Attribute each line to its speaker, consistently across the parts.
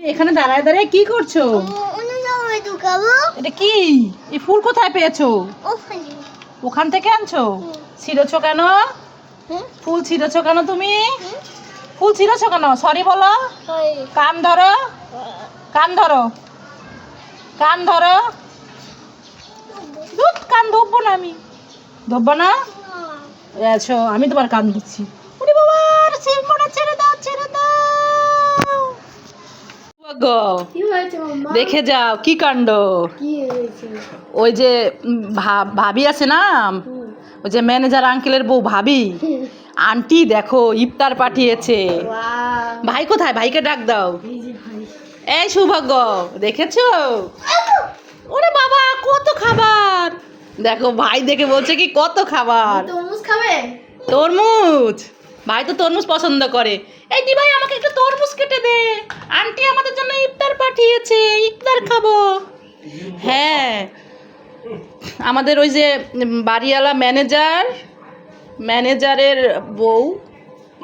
Speaker 1: এখানে দাঁড়ায় দাঁড়ায় কি করছ? এটা কি? এই ফুল কোথায় পেয়েছ?
Speaker 2: ওখান।
Speaker 1: থেকে আনছো? ছিঁড়েছো কেন? ফুল ছিঁড়েছো কেন তুমি? ফুল ছিঁড়েছো কেন? সরি বলো। কান ধরো। কান ধরো। কান ধরো। দুধ কান ধরবো না আমি। ধরবো না? আচ্ছা আমি তোমার কান দিচ্ছি দেখে যাও কি কাণ্ড? ওই যে ভাবি আছে না? ওই যে ম্যানেজার আঙ্কেলের বউ ভাবি? আন্টি দেখো ইফতার পাঠিয়েছে। ভাই কোথায়? ভাইকে ডাক দাও।
Speaker 2: এই
Speaker 1: এই সৌভাগ্য দেখেছ? ওরে বাবা কত খাবার! দেখো ভাই দেখে বলছে কি কত খাবার?
Speaker 2: তরমুজ খাবে?
Speaker 1: তরমুজ! ভাই তো তরমুজ পছন্দ করে। এই দি ভাই, আমাকে একটু তরমুজ কেটে দে। আন্টি আমাদের জন্য ইফতার পাঠিয়েছে, ইফতার খাব। হ্যাঁ। আমাদের ওই যে বাড়িওয়ালা ম্যানেজার, ম্যানেজারের বউ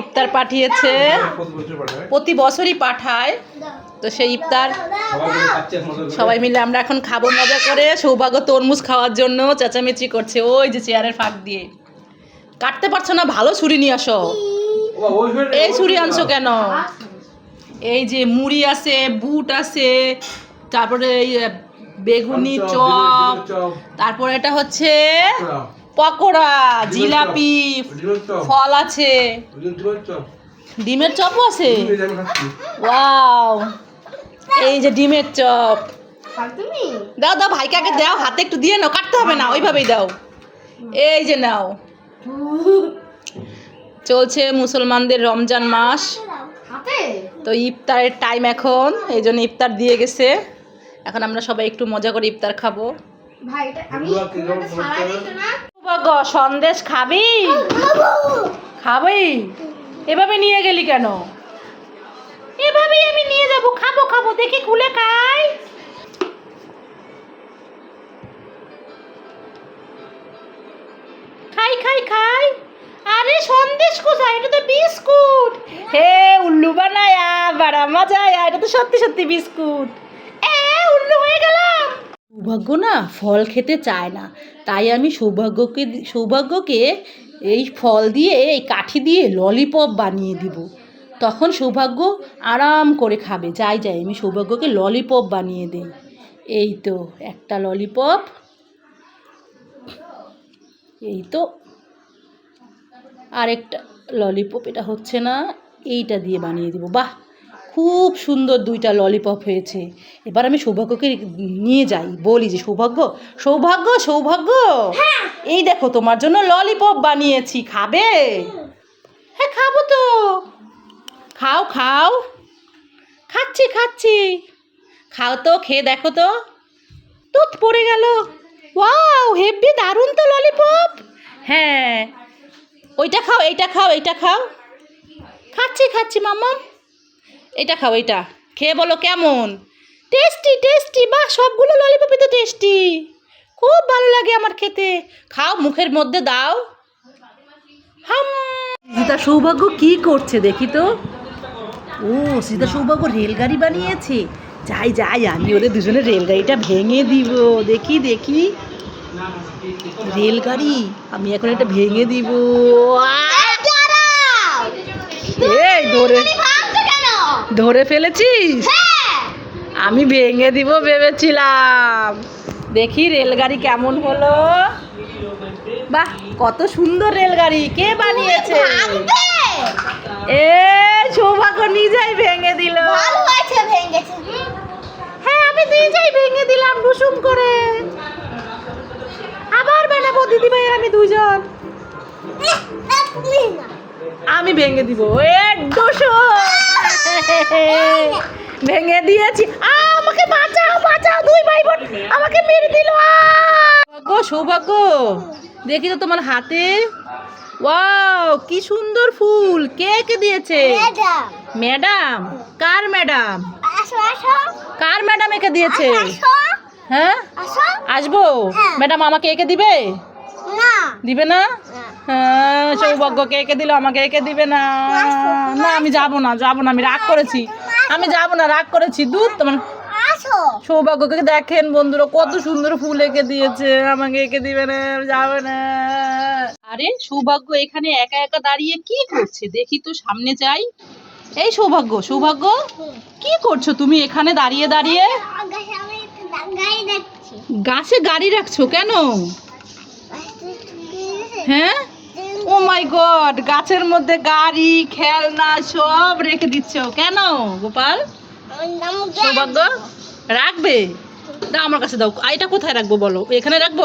Speaker 1: ইফতার পাঠিয়েছে। প্রতি বছরই পাঠায়। তো সেই ইফতার সবাই মিলে আমরা এখন খাব মজা করে, সৌভাগ্য তরমুজ খাওয়ার জন্য চেঁচামেচি করছে ওই যে চেয়ারের ফাঁক দিয়ে। কাটতে পারছ না, ভালো ছুরি নিয়ে আসো। এই ছুরি আনছো কেন? এই যে মুড়ি আছে বুট আছে তারপরে এই বেগুনি চপ তারপরে এটা হচ্ছে পকোড়া। জিলাপি ফল আছে। ডিমের চপও আছে? ওয়াও। এই যে ডিমের চপ। দাও দাও ভাইকে আগে দাও হাতে একটু দিয়ে নাও কাটতে হবে না ওইভাবেই দাও। এই যে নাও। চলছে মুসলমানদের রমজান মাস। তো ইফতারের টাইম এখন এই জন্য ইফতার দিয়ে গেছে। এখন আমরা সবাই একটু মজা করে ইফতার খাব। সন্দেশ খাবি? খাবি এভাবে নিয়ে গেলি কেন? এভাবেই আমি নিয়ে যাব খাব খাব দেখি খুলে খাই। সন্দেশ কোথায়? এটা তো বিস্কুট। হে, উল্লু বানায়া, বাড়া মজা এটা তো সত্যি সত্যি বিস্কুট। এ, উল্লু হয়ে গেলাম। সৌভাগ্য না, ফল খেতে চায় না। তাই আমি সৌভাগ্যকে সৌভাগ্যকে এই ফল দিয়ে, এই কাঠি দিয়ে ললিপপ বানিয়ে দিব। তখন সৌভাগ্য আরাম করে খাবে। যাই যাই, আমি সৌভাগ্যকে ললিপপ বানিয়ে দিই। এই তো, একটা ললিপপ। এই তো আরেকটা ললিপপ এটা হচ্ছে না এইটা দিয়ে বানিয়ে দিব। বাহ! খুব সুন্দর দুইটা ললিপপ হয়েছে। এবার আমি সৌভাগ্যকে নিয়ে যাই বলি যে সৌভাগ্য সৌভাগ্য সৌভাগ্য! এই দেখো তোমার জন্য ললিপপ বানিয়েছি খাবে? হ্যাঁ খাব তো। খাও খাও। খাচ্ছি খাচ্ছি। খাও তো খেয়ে দেখো তো। দুধ পড়ে গেল। ওয়াও হেব্বি দারুণ তো ললিপপ হ্যাঁ। ওইটা খাও, এইটা খাও এইটা খাও। খাচ্ছি খাচ্ছি, মাম্মা। এটা খাও, এইটা। খেয়ে বলো কেমন? টেস্টি টেস্টি বাহ, সবগুলো ললিপপই তো টেস্টি খুব ভালো লাগে আমার খেতে। খাও, মুখের মধ্যে দাও। হাম। সীতা সৌভাগ্য কি করছে দেখি তো? ও, সীতা সৌভাগ্য রেলগাড়ি বানিয়েছে। যাই যাই, আমি ওদের দুজনের রেলগাড়িটা ভেঙে দিব। দেখি দেখি। রেলগাড়ি আমি এখন এটা ভেঙে দিব। এই ধরে ধরে ফেলেছিস?
Speaker 2: হ্যাঁ।
Speaker 1: আমি ভেঙে দিব ভেবেছিলাম। দেখি রেলগাড়ি কেমন হলো। বাহ কত সুন্দর রেলগাড়ি কে বানিয়েছে? দুজন আমি ভেঙে দিব। এ দুশো। ভেঙে দিয়েছি। আমাকে বাঁচাও বাঁচাও দুই ভাই বোন আমাকে মেরে দিল। গো সৌভাগ্য দেখি তো তোমার হাতে। ওয়াও কি সুন্দর ফুল। কে কে দিয়েছে?
Speaker 2: ম্যাডাম।
Speaker 1: কার ম্যাডাম?
Speaker 2: আসো আসো
Speaker 1: কার ম্যাডাম একে দিয়েছে? হ্যাঁ?
Speaker 2: আসো।
Speaker 1: আসব?
Speaker 2: হ্যাঁ।
Speaker 1: ম্যাডাম আমাকে একে দিবে? দিবে না?
Speaker 2: না।
Speaker 1: হ্যাঁ। সৌভাগ্যকে একে দিল? আমাকে একে দিবে না? না আমি যাব না যাব না আমি রাগ করেছি। আমি যাব না রাগ করেছি। দুধ তোমার সৌভাগ্যকে দেখেন বন্ধুরা কত সুন্দর ফুল এঁকে দিয়েছে। আমাকে এঁকে দিবে না যাবে না। আরে সৌভাগ্য এখানে একা একা দাঁড়িয়ে কি করছে? দেখি তো সামনে যাই। এই সৌভাগ্য সৌভাগ্য কি করছ তুমি এখানে দাঁড়িয়ে দাঁড়িয়ে? গাছে গাড়ি রাখছো কেন? হ্যাঁ? ও মাই গড গাছের মধ্যে গাড়ি, খেলনা সব রেখে দিচ্ছ কেন গোপাল? সৌভাগ্য? রাখবে? দাও আমার কাছে দাও। আইটা কোথায় রাখব বলো? এখানে রাখব?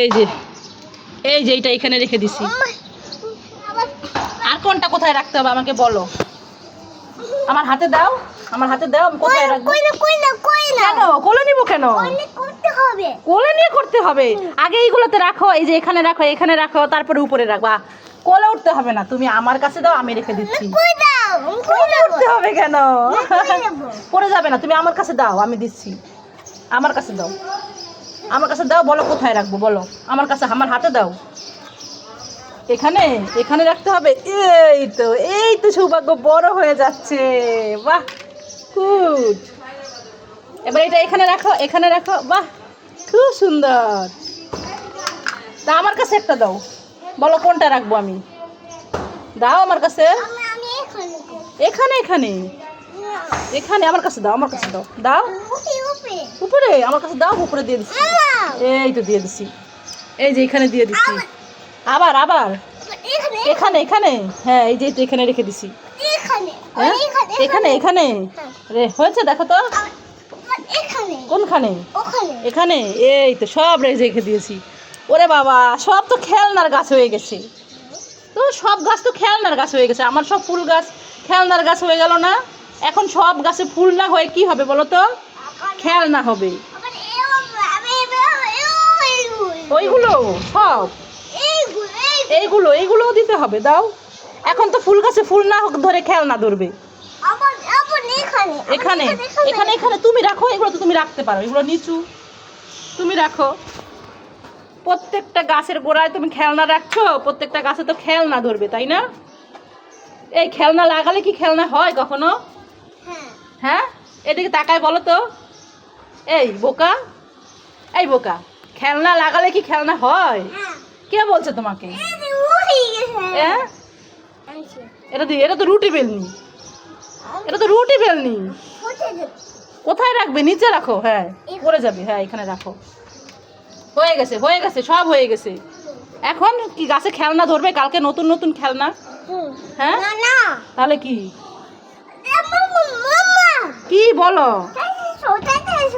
Speaker 1: এই যে এই যে এইটা এখানে রেখে দিছি। আর কোনটা কোথায় রাখতে হবে আমাকে বলো? আমার হাতে দাও। আমার হাতে দাও আমি কোথায় রাখব?
Speaker 2: কই না কই না কই না।
Speaker 1: কেন? কোলে নিবো কেন?
Speaker 2: করতে হবে।
Speaker 1: কোলে নিয়ে করতে হবে। আগে এইগুলোতে রাখো এই যে এখানে রাখো এখানে রাখো তারপরে উপরে রাখবা। কোলে উঠতে হবে না তুমি আমার কাছে দাও আমি রেখে দিচ্ছি।
Speaker 2: কই দাও কই
Speaker 1: কোলে উঠতে হবে কেন? পড়ে যাবে না তুমি আমার কাছে দাও আমি দিচ্ছি। আমার কাছে দাও। আমার কাছে দাও বলো কোথায় রাখব বলো। আমার কাছে আমার হাতে দাও। এখানে এখানে রাখতে হবে। এই তো এই তো সৌভাগ্য বড় হয়ে যাচ্ছে। বাহ! গুড এবার এটা এখানে রাখো এখানে রাখো। বাহ, খুব সুন্দর। তা আমার কাছে একটা দাও। বলো, কোনটা রাখব আমি? দাও আমার কাছে।
Speaker 2: এখানে
Speaker 1: এখানে। এখানে, আমার কাছে দাও, আমার কাছে দাও। দাও।
Speaker 2: উপরে,
Speaker 1: আমার কাছে দাও, উপরে দিয়ে দিচ্ছি। এই তো দিয়ে দিছি এই যে এখানে দিয়ে দিচ্ছি। আবার আবার।
Speaker 2: এখানে
Speaker 1: এখানে। হ্যাঁ এই যে এখানে রেখে দিছি
Speaker 2: এখানে
Speaker 1: হ্যাঁ?
Speaker 2: এখানে
Speaker 1: এখানে। এখানে রে হয়েছে দেখো তো। কোনখানে? এখানে? এই তো সব রেখে দিয়েছি। ওরে বাবা সব তো খেলনার গাছ হয়ে গেছে। তো সব গাছ তো খেলনার গাছ হয়ে গেছে। আমার সব ফুল গাছ খেলনার গাছ হয়ে গেল না? এখন সব গাছে ফুল না হয়ে কি হবে বলো তো? খেলনা হবে। ওইগুলো সব।
Speaker 2: এইগুলো।
Speaker 1: এইগুলো এইগুলোও দিতে হবে দাও। এখন তো ফুল গাছে ফুল না হোক ধরে খেলনা ধরবে।
Speaker 2: এখানে
Speaker 1: এখানে এখানে তুমি রাখো এগুলো তো তুমি রাখতে পারো এগুলো নিচু। তুমি রাখো। প্রত্যেকটা গাছের গোড়ায় তুমি খেলনা রাখছো প্রত্যেকটা গাছে তো খেলনা ধরবে তাই না? এই খেলনা লাগালে কি খেলনা হয় কখনো?
Speaker 2: হ্যাঁ।
Speaker 1: হ্যাঁ? এদিকে তাকায় বলো তো। এই বোকা এই বোকা খেলনা লাগালে কি খেলনা হয়?
Speaker 2: হ্যাঁ।
Speaker 1: কে বলছে তোমাকে? হ্যাঁ? এটা দি এটা তো রুটি বেলনি এটা তো রুটি বেলনি
Speaker 2: কোথায়
Speaker 1: রাখবে? নিচে রাখো। হ্যাঁ পড়ে যাবে। হ্যাঁ এখানে রাখো। হয়ে গেছে হয়ে গেছে সব হয়ে গেছে। এখন কি গাছে খেলনা ধরবে? কালকে নতুন নতুন খেলনা? হ্যাঁ? তাহলে কি? কি বলো?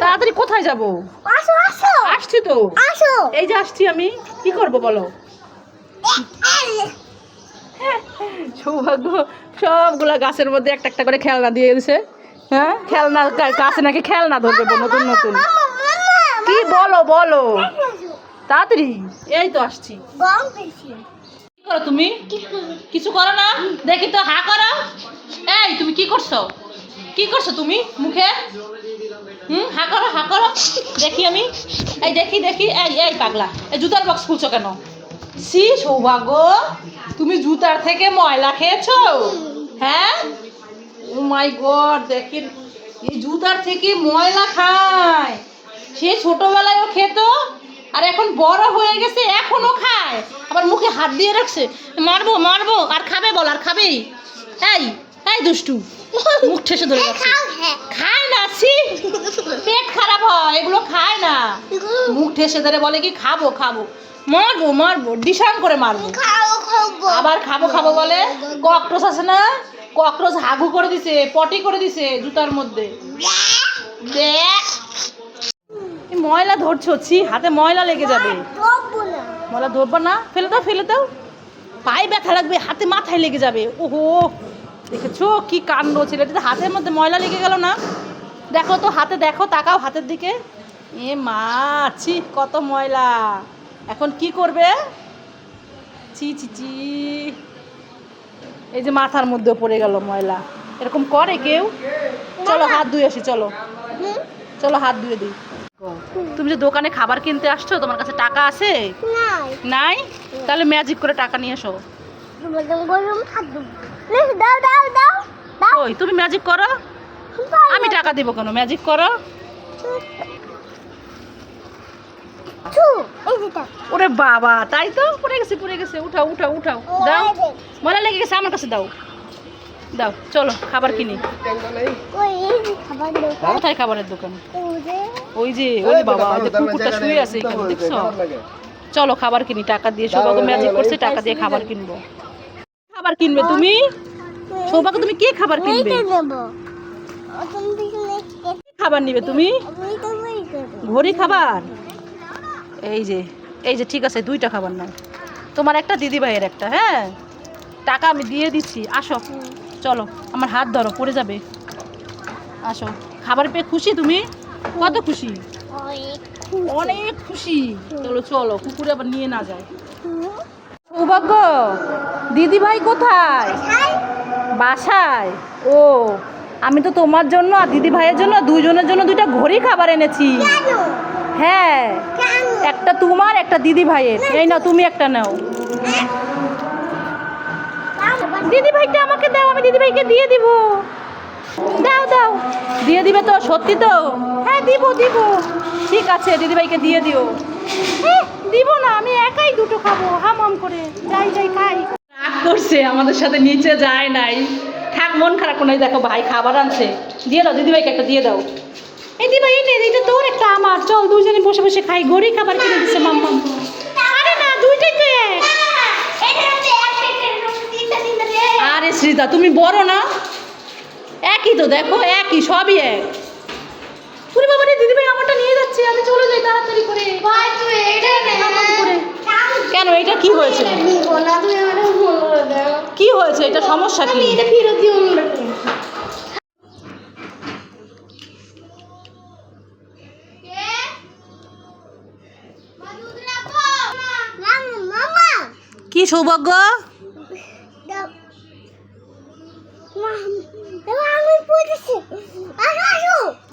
Speaker 1: তাড়াতাড়ি কোথায় যাব?
Speaker 2: আসো আসো।
Speaker 1: আসছি তো। এই যে আসছি আমি। কি করব বলো? সৌভাগ্য, সবগুলা গাছের মধ্যে একটা একটা করে খেলনা দিয়ে দিছে। হ্যাঁ? খেলনা গাছে নাকি খেলনা ধরবে নতুন নতুন। কি বলো বলো। তাড়াতাড়ি। এই তো আসছি। কি করো তুমি? কিছু করো না? দেখি তো, হা করো। এই, তুমি কি করছ? কি করছ তুমি মুখে? হুম? হা করো হা করো। দেখি আমি। এই, দেখি দেখি। এই এই পাগলা। এই জুতার বক্স খুলছো কেন? সি সৌভাগ্য। তুমি জুতার থেকে ময়লা খেয়েছো? হ্যাঁ? ও মাই গড দেখি এই জুতার থেকে ময়লা খায়। সে ছোটবেলায়ও খেত আর এখন বড় হয়ে গেছে এখনও খায়। আবার মুখে হাত দিয়ে রাখছে মারবো মারবো আর খাবে বল আর খাবেই। এই এই দুষ্টু মুখ ঠেসে ধরে রাখছে
Speaker 2: হ্যাঁ।
Speaker 1: খায় না সি পেট খারাপ হয় এগুলো খায় না। মুখ ঠেসে ধরে বলে কি খাব খাব। মারবো মারবো ডিসান করে মারবো। আবার খাব খাব বলে? ককরোচ আছে না? ককরোচ হাগু করে দিছে পটি করে দিছে জুতার মধ্যে। ময়লা ধরছো ছি হাতে ময়লা লেগে যাবে। ময়লা ধরবো না? ফেলে দাও ফেলে দাও। পায়ে ব্যথা লাগবে হাতে মাথায় লেগে যাবে। ওহো দেখেছ কি কাণ্ড ছেলেটা হাতের মধ্যে ময়লা লেগে গেল না? দেখো তো হাতে দেখো তাকাও হাতের দিকে। এ মা ছি কত ময়লা। এখন কি করবে? ছি ছি ছি। এই যে মাথার মধ্যে পড়ে গেল ময়লা। এরকম করে কেউ? চলো হাত ধুয়ে আসি চলো। চলো হাত ধুয়ে দিই। তুমি যে দোকানে খাবার কিনতে আসছো তোমার কাছে টাকা আছে?
Speaker 2: নাই।
Speaker 1: তাহলে ম্যাজিক করে টাকা নিয়ে এসো। ওই তুমি ম্যাজিক করো? আমি টাকা দেবো কেন? ম্যাজিক করো? ওরে বাবা তাই তো? পড়ে গেছে পড়ে গেছে। উঠাও উঠাও উঠাও। দাও। মনে লেগে গেছে আমার কাছে দাও। দাও চলো খাবার কিনি।
Speaker 2: ওই এই যে খাবার দোকান।
Speaker 1: কোথায় খাবারের দোকান?
Speaker 2: ওই যে।
Speaker 1: ওই বাবা কুকুরটা শুয়ে আছে এখানে দেখছ? চলো খাবার কিনি টাকা দিয়ে। সৌভাগ্য ম্যাজিক করছে টাকা দিয়ে খাবার কিনবো। খাবার কিনবে তুমি? সৌভাগ্য তুমি কে খাবার কিনবে? খাবার নিবে তুমি? ঘড়ি খাবার? এই যে এই যে ঠিক আছে দুইটা খাবার নাও। তোমার একটা দিদি ভাইয়ের একটা হ্যাঁ? টাকা আমি দিয়ে দিচ্ছি আসো। চলো আমার হাত ধরো পড়ে যাবে। আসো খাবার পেয়ে খুশি তুমি? কত খুশি? অনেক খুশি। চলো চলো কুকুরে আবার নিয়ে না যায়। সৌভাগ্য দিদি ভাই কোথায়? বাসায়? ও আমি তো তোমার জন্য আর দিদি ভাইয়ের জন্য দুইজনের জন্য দুইটা ঘড়ি খাবার এনেছি। হ্যাঁ। একটা তোমার, একটা দিদি ভাইয়ের। এই না তুমি একটা নাও। দিদি ভাইটা আমাকে দাও, আমি দিদি ভাইকে দিয়ে দিব। দাও দাও। দিয়ে দিবে তো, সত্যি তো? হ্যাঁ দিব দিব। ঠিক আছে, দিদি ভাইকে দিয়ে দিও। দিব না, আমি একাই দুটো খাব। হাম করে। যাই যাই, খাই। রাগ করছে, আমাদের সাথে নিচে যায় নাই। থাক, মন খারাপ করে দেখো, ভাই খাবার আনছে। দিয়ে দাও, দিদি ভাইকে একটা দিয়ে দাও। এই ভাই এই নে এটা তোর একটা আমার। চল দুজনে বসে বসে খাই। গড়ি খাবার কিনে দিচ্ছে মাম্মা। আরে না, দুইটাই তো এক। আরে শ্রীতা তুমি বড় না? একই তো দেখো, একই, সবই এক। পুরি বাবা দিদি ভাই আমারটা নিয়ে যাচ্ছে, আমি চলে যাই তাড়াতাড়ি করে। কেন, এটা কি হয়েছে? কি হয়েছে এটা সমস্যা কি
Speaker 2: মামা
Speaker 1: কি সৌভাগ্য?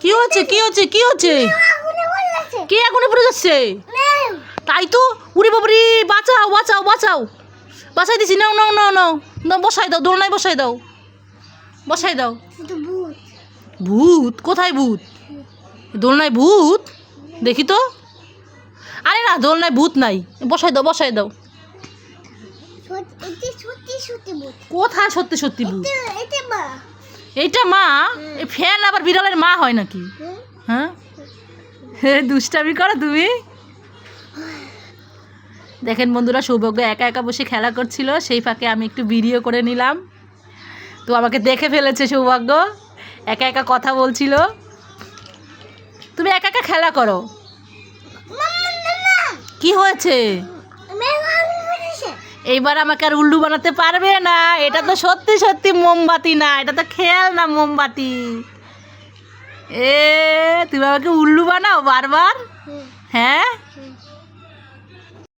Speaker 1: কি হচ্ছে? কি হচ্ছে? কি হচ্ছে? কে আগুনে পড়ে যাচ্ছে? তাই তো? উড়ে বাবরি, বাঁচাও বাঁচাও বাঁচাও। বাঁচাই দিছি, নাও নাও নাও নাও। না বসাই দাও, দোলনায় বসাই দাও। বসাই দাও।
Speaker 2: ভূত,
Speaker 1: কোথায় ভূত? দোলনায় ভূত? দেখি তো। আরে না, দোলনায় ভূত নাই। বসাই দাও বসাই দাও। কোথায় সত্যি সত্যি ভূত? এইটা মা? এই ফ্যান আবার বিড়ালের মা হয় নাকি? হ্যাঁ? হে দুষ্টামি করো তুমি। দেখেন বন্ধুরা সৌভাগ্য একা একা বসে খেলা করছিল সেই ফাঁকে আমি একটু ভিডিও করে নিলাম। তো আমাকে দেখে ফেলেছে সৌভাগ্য একা একা কথা বলছিল। তুমি একা একা খেলা করো। কি হয়েছে? এইবার আমাকে আর উল্লু বানাতে পারবে না। এটা তো সত্যি সত্যি মোমবাতি না এটা তো খেয়াল না মোমবাতি। এ তুমি আমাকে উল্লু বানাও বারবার? হ্যাঁ?